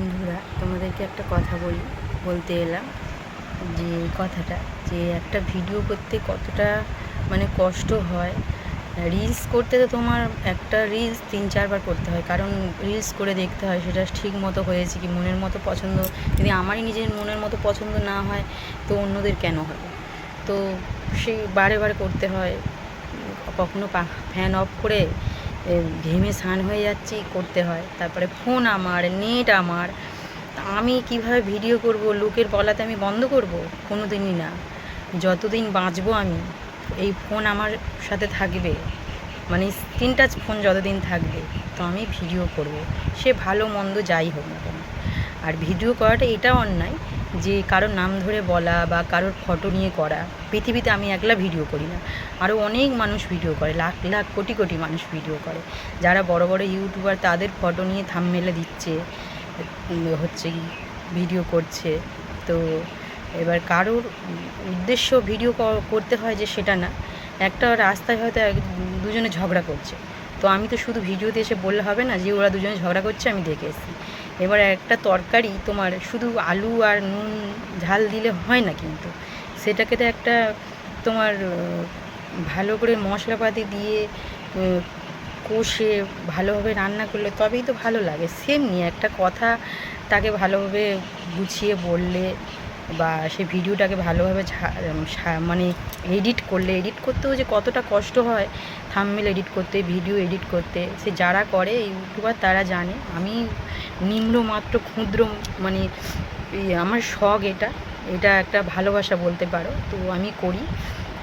বন্ধুরা, তোমাদেরকে একটা কথা বলি, বলতে এলাম যে কথাটা, যে একটা ভিডিও করতে কতটা মানে কষ্ট হয়। রিলস করতে তো তোমার একটা রিলস তিন চারবার করতে হয়, কারণ রিলস করে দেখতে হয়, সেটা ঠিক মতো হয়েছে কি মনের মতো পছন্দ। যদি আমারই নিজের মনের মতো পছন্দ না হয়, তো অন্যদের কেন হবে? তো সেই বারে বারে করতে হয়, কখনো ফ্যান অফ করে ঘেমে স্নান হয়ে যাচ্ছি, করতে হয়। তারপরে ফোন আমার, নেট আমার। আমি কীভাবে ভিডিও করব, লোকের বলাতে আমি বন্ধ করব? কোনো দিনই না। যতদিন বাঁচবো আমি, এই ফোন আমার সাথে থাকবে। মানে স্ক্রিন টাচ ফোন যতদিন থাকবে, তো আমি ভিডিও করব। সে ভালো মন্দ যাই হোক না কেন। আর ভিডিও করাটা এটা অন্যায় যে কারোর নাম ধরে বলা বা কারোর ফটো নিয়ে করা, পৃথিবীতে আমি একলা ভিডিও করি না। আরও অনেক মানুষ ভিডিও করে, লাখ লাখ, কোটি কোটি মানুষ ভিডিও করে। যারা বড় বড় ইউটিউবার তাদের ফটো নিয়ে থাম মেলে দিচ্ছে হচ্ছে ভিডিও করছে। তো এবার কারোর উদ্দেশ্য ভিডিও করতে হয় যে সেটা না, একটা রাস্তায় হয়তো এক, দুজনে ঝগড়া করছে। তো আমি তো শুধু ভিডিওতে এসে বললে হবে না যে ওরা দুজনে ঝগড়া করছে, আমি দেখে এসেছি। এবার একটা তরকারি তোমার শুধু আলু আর নুন ঝাল দিলে হয় না কিন্তু। সেটাকে তো একটা তোমার ভালো করে মশলাপাতি দিয়ে কষে ভালোভাবে রান্না করলে তবেই তো ভালো লাগে। সেমনি একটা কথা তাকে ভালোভাবে গুছিয়ে বললে বা সে ভিডিওটাকে ভালোভাবে মানে এডিট করলে, এডিট করতেও যে কতটা কষ্ট হয় থাম্বনেল এডিট করতে, ভিডিও এডিট করতে, সে যারা করে, ইউটিউবার তারা জানে। আমি নিম্নমাত্র ক্ষুদ্র মানে আমার শখ এটা এটা একটা ভালোবাসা বলতে পারো, তো আমি করি।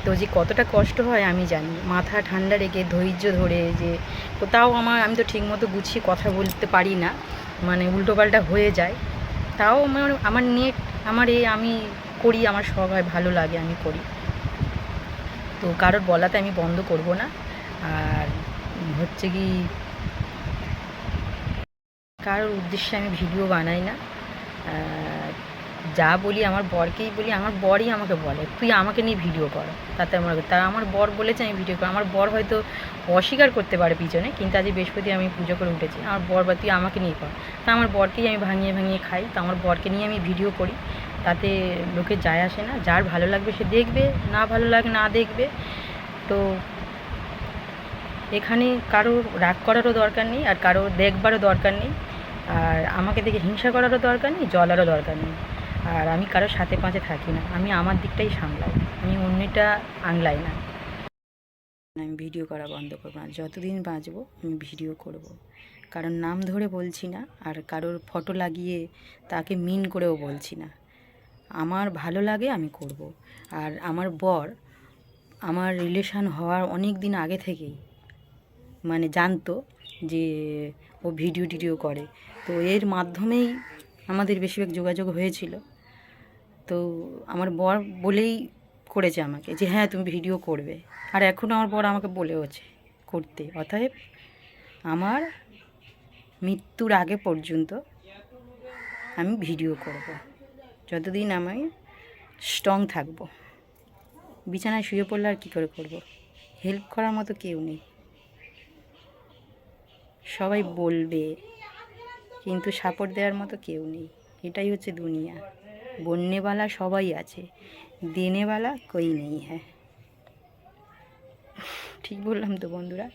তো যে কতটা কষ্ট হয় আমি জানি মাথা ঠান্ডা রেখে, ধৈর্য ধরে যে তাও আমার, আমি তো ঠিকমতো গুছিয়ে কথা বলতে পারি না মানে উল্টোপাল্টা হয়ে যায়। তাও আমার আমার নেট আমার এই আমি করি, আমার শখ হয়, ভালো লাগে, আমি করি। তো কারোর বলাতে আমি বন্ধ করব না। আর হচ্ছে কি কারোর উদ্দেশ্যে আমি ভিডিও বানাই না। যা বলি আমার বরকেই বলি, আমার বরই আমাকে বলে, তুই আমাকে নিয়ে ভিডিও কর। তাতে আমার তা আমার বর বলেছে আমি ভিডিও করি। আমার বর হয়তো অস্বীকার করতে পারে পিছনে, কিন্তু আজ বৃহস্পতি আমি পুজো করে উঠেছি। আমার বর বা তুই আমাকে নিয়ে কর। তা আমার বরকেই আমি ভাঙিয়ে ভাঙিয়ে খাই। তো আমার বরকে নিয়ে আমি ভিডিও করি। তাতে লোকে যায় আসে না। যার ভালো লাগবে সে দেখবে, না ভালো লাগে, না দেখবে। তো এখানে কারও রাগ করারও দরকার নেই আর কারও দেখবারও দরকার নেই। আর আমাকে দেখে হিংসা করারও দরকার নেই জলারও দরকার নেই। আর আমি কারোর সাথে পাঁচে থাকি না। আমি আমার দিকটাই সামলাই। আমি অন্যটা আংলাই না। আমি ভিডিও করা বন্ধ করব না। যতদিন বাঁচবো, আমি ভিডিও করব। কারণ নাম ধরে বলছি না, আর কারোর ফটো লাগিয়ে তাকে মিন করেও বলছি না। আমার ভালো লাগে, আমি করব। আর আমার বর, আমার রিলেশান হওয়ার অনেক দিন আগে থেকেই মানে জানতো যে ও ভিডিও টিডিও করে। তো এর মাধ্যমেই আমাদের বেশিরভাগ যোগাযোগ হয়েছিল। তো আমার বর বলেই করেছে আমাকে যে হ্যাঁ তুমি ভিডিও করবে। আর এখন আমার বর আমাকে বলেওছে করতে। অতএব আমার মৃত্যুর আগে পর্যন্ত আমি ভিডিও করব। যতদিন আমি স্ট্রং থাকব। বিছানায় শুয়ে পড়লে আর কী করে করব? হেল্প করার মতো কেউ নেই। সবাই বলবে, কিন্তু সাপোর্ট দেওয়ার মতো কেউ নেই। এটাই হচ্ছে দুনিয়া। বন্যেওয়ালা সবাই আছে দেনেওয়ালা কই নেই হ্যাঁ। ঠিক বললাম তো বন্ধুরা?